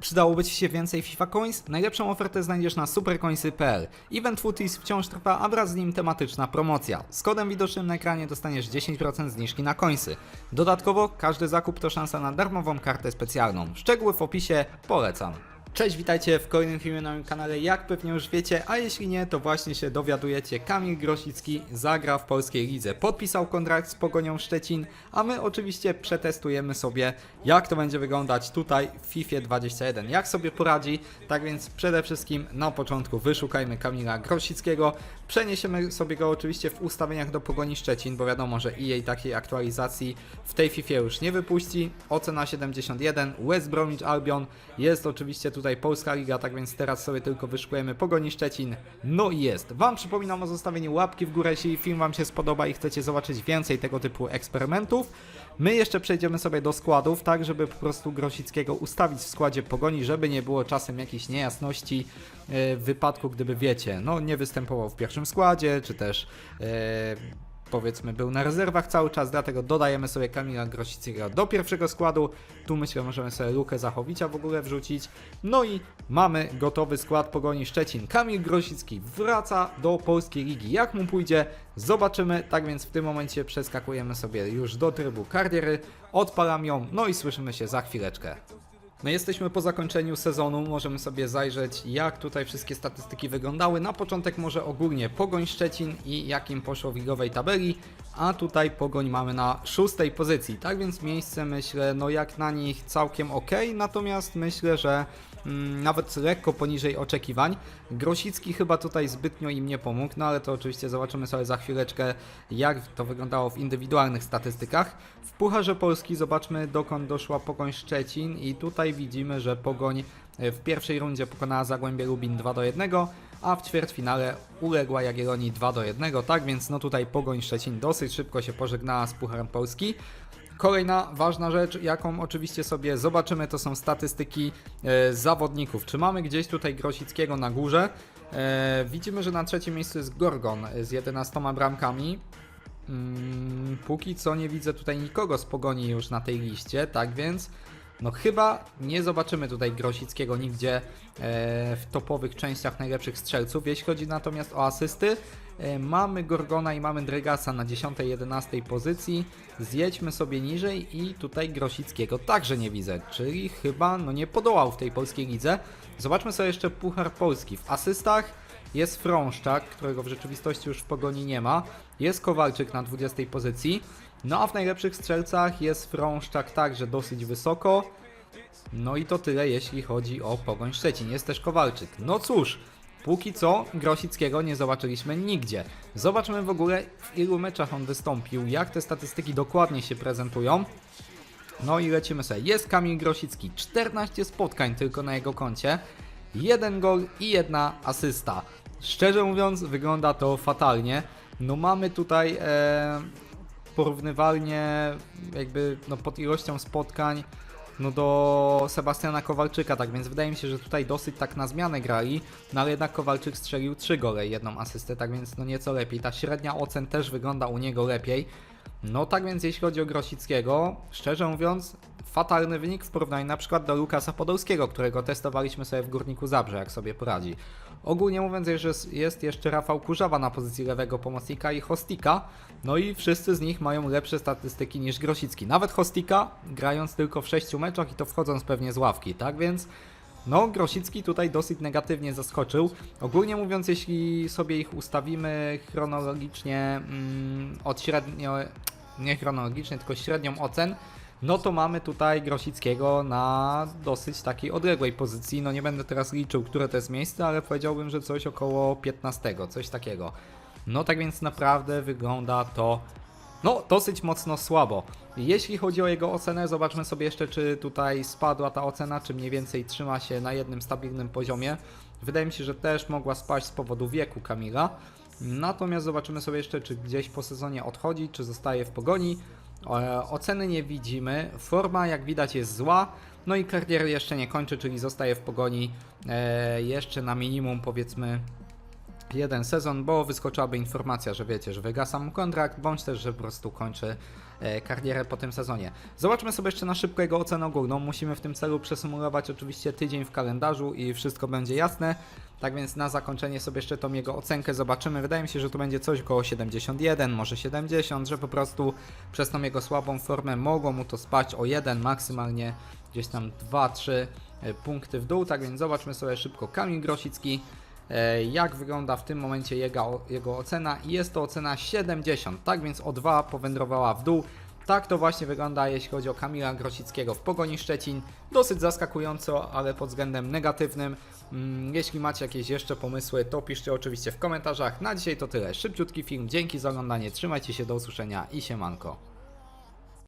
Przydałoby Ci się więcej FIFA Coins? Najlepszą ofertę znajdziesz na supercoinsy.pl. Event Footies wciąż trwa, a wraz z nim tematyczna promocja. Z kodem widocznym na ekranie dostaniesz 10% zniżki na coinsy. Dodatkowo każdy zakup to szansa na darmową kartę specjalną. Szczegóły w opisie, polecam. Cześć, witajcie w kolejnym filmie na moim kanale. Jak pewnie już wiecie, a jeśli nie, to właśnie się dowiadujecie. Kamil Grosicki zagra w polskiej lidze. Podpisał kontrakt z Pogonią Szczecin, a my oczywiście przetestujemy sobie, jak to będzie wyglądać tutaj w FIFA 21. Jak sobie poradzi. Tak więc przede wszystkim na początku wyszukajmy Kamila Grosickiego. Przeniesiemy sobie go oczywiście w ustawieniach do Pogoni Szczecin, bo wiadomo, że EA takiej aktualizacji w tej FIFA już nie wypuści. Ocena 71, West Bromwich Albion. Jest oczywiście tutaj Polska Liga, tak więc teraz sobie tylko wyszukujemy Pogoni Szczecin. No i jest. Wam przypominam o zostawieniu łapki w górę, jeśli film Wam się spodoba i chcecie zobaczyć więcej tego typu eksperymentów. My jeszcze przejdziemy sobie do składów, tak żeby po prostu Grosickiego ustawić w składzie Pogoni, żeby nie było czasem jakichś niejasności e, w wypadku, gdyby wiecie, no nie występował w pierwszym składzie, czy też e, powiedzmy był na rezerwach cały czas, dlatego dodajemy sobie Kamila Grosickiego do pierwszego składu. Tu myślę, możemy sobie Lukę Zachowicza w ogóle wrzucić. No i mamy gotowy skład Pogoni Szczecin. Kamil Grosicki wraca do Polskiej Ligi. Jak mu pójdzie, zobaczymy. Tak więc w tym momencie przeskakujemy sobie już do trybu kariery, odpalam ją, no i słyszymy się za chwileczkę. My jesteśmy po zakończeniu sezonu, możemy sobie zajrzeć jak tutaj wszystkie statystyki wyglądały. Na początek może ogólnie Pogoń Szczecin i jak im poszło w ligowej tabeli, a tutaj Pogoń mamy na szóstej pozycji. Tak więc miejsce myślę, no jak na nich całkiem ok, natomiast myślę, że nawet lekko poniżej oczekiwań. Grosicki chyba tutaj zbytnio im nie pomógł, no ale to oczywiście zobaczymy sobie za chwileczkę jak to wyglądało w indywidualnych statystykach. W Pucharze Polski zobaczmy dokąd doszła Pogoń Szczecin i tutaj widzimy, że Pogoń e, w pierwszej rundzie pokonała Zagłębie Lubin 2 do 1, a w ćwierćfinale uległa Jagiellonii 2 do 1, tak więc no tutaj Pogoń Szczecin dosyć szybko się pożegnała z Pucharem Polski. Kolejna ważna rzecz, jaką oczywiście sobie zobaczymy, to są statystyki e, zawodników. Czy mamy gdzieś tutaj Grosickiego na górze? E, widzimy, że na trzecim miejscu jest Gorgon z 11 bramkami. Mm, póki co nie widzę tutaj nikogo z pogoni już na tej liście, tak więc no chyba nie zobaczymy tutaj Grosickiego nigdzie e, w topowych częściach najlepszych strzelców. Jeśli chodzi natomiast o asysty, e, mamy Gorgona i mamy Dregasa na 10-11 pozycji. Zjedźmy sobie niżej i tutaj Grosickiego także nie widzę, czyli chyba no nie podołał w tej polskiej lidze. Zobaczmy sobie jeszcze Puchar Polski. W asystach jest Frąszczak, którego w rzeczywistości już w pogoni nie ma. Jest Kowalczyk na 20 pozycji. No a w najlepszych strzelcach jest Frąszczak także dosyć wysoko. No i to tyle, jeśli chodzi o Pogoń Szczecin. Jest też Kowalczyk. No cóż, póki co Grosickiego nie zobaczyliśmy nigdzie. Zobaczmy w ogóle w ilu meczach on wystąpił, jak te statystyki dokładnie się prezentują. No i lecimy sobie. Jest Kamil Grosicki, 14 spotkań tylko na jego koncie, jeden gol i jedna asysta. Szczerze mówiąc, wygląda to fatalnie. No mamy tutaj e, porównywalnie jakby no pod ilością spotkań no do Sebastiana Kowalczyka, tak więc wydaje mi się, że tutaj dosyć tak na zmianę grali, no ale jednak Kowalczyk strzelił 3 gole i jedną asystę, tak więc no nieco lepiej. Ta średnia ocen też wygląda u niego lepiej. No tak więc jeśli chodzi o Grosickiego, szczerze mówiąc, fatalny wynik w porównaniu na przykład do Lukasa Podolskiego, którego testowaliśmy sobie w Górniku Zabrze, jak sobie poradzi. Ogólnie mówiąc, że jest jeszcze Rafał Kurzawa na pozycji lewego pomocnika i Hostika, no i wszyscy z nich mają lepsze statystyki niż Grosicki. Nawet Hostika, grając tylko w 6 meczach i to wchodząc pewnie z ławki, tak więc... No, Grosicki tutaj dosyć negatywnie zaskoczył. Ogólnie mówiąc, jeśli sobie ich ustawimy chronologicznie mm, od średnio, nie chronologicznie, tylko średnią ocen, no to mamy tutaj Grosickiego na dosyć takiej odległej pozycji. No nie będę teraz liczył, które to jest miejsce, ale powiedziałbym, że coś około 15, coś takiego. No tak więc naprawdę wygląda to no, dosyć mocno słabo. Jeśli chodzi o jego ocenę, zobaczmy sobie jeszcze, czy tutaj spadła ta ocena, czy mniej więcej trzyma się na jednym stabilnym poziomie. Wydaje mi się, że też mogła spaść z powodu wieku Kamila. Natomiast zobaczymy sobie jeszcze, czy gdzieś po sezonie odchodzi, czy zostaje w pogoni. E, Oceny nie widzimy. Forma, jak widać, jest zła. No i kariery jeszcze nie kończy, czyli zostaje w pogoni e, jeszcze na minimum, powiedzmy, jeden sezon, bo wyskoczyłaby informacja, że wiecie, że wygasa mu kontrakt, bądź też, że po prostu kończy e, karierę po tym sezonie. Zobaczmy sobie jeszcze na szybko jego ocenę ogólną. Musimy w tym celu przesumować oczywiście tydzień w kalendarzu i wszystko będzie jasne. Tak więc na zakończenie sobie jeszcze tą jego ocenkę zobaczymy. Wydaje mi się, że to będzie coś około 71, może 70, że po prostu przez tą jego słabą formę mogło mu to spać o jeden, maksymalnie gdzieś tam 2-3 punkty w dół. Tak więc zobaczmy sobie szybko Kamil Grosicki. E, jak wygląda w tym momencie jego, jego ocena i jest to ocena 70, tak więc o 2 powędrowała w dół. Tak to właśnie wygląda jeśli chodzi o Kamila Grosickiego w Pogoni Szczecin. Dosyć zaskakująco, ale pod względem negatywnym. Mm, Jeśli macie jakieś jeszcze pomysły, to piszcie oczywiście w komentarzach. Na dzisiaj to tyle. Szybciutki film. Dzięki za oglądanie. Trzymajcie się, do usłyszenia i siemanko.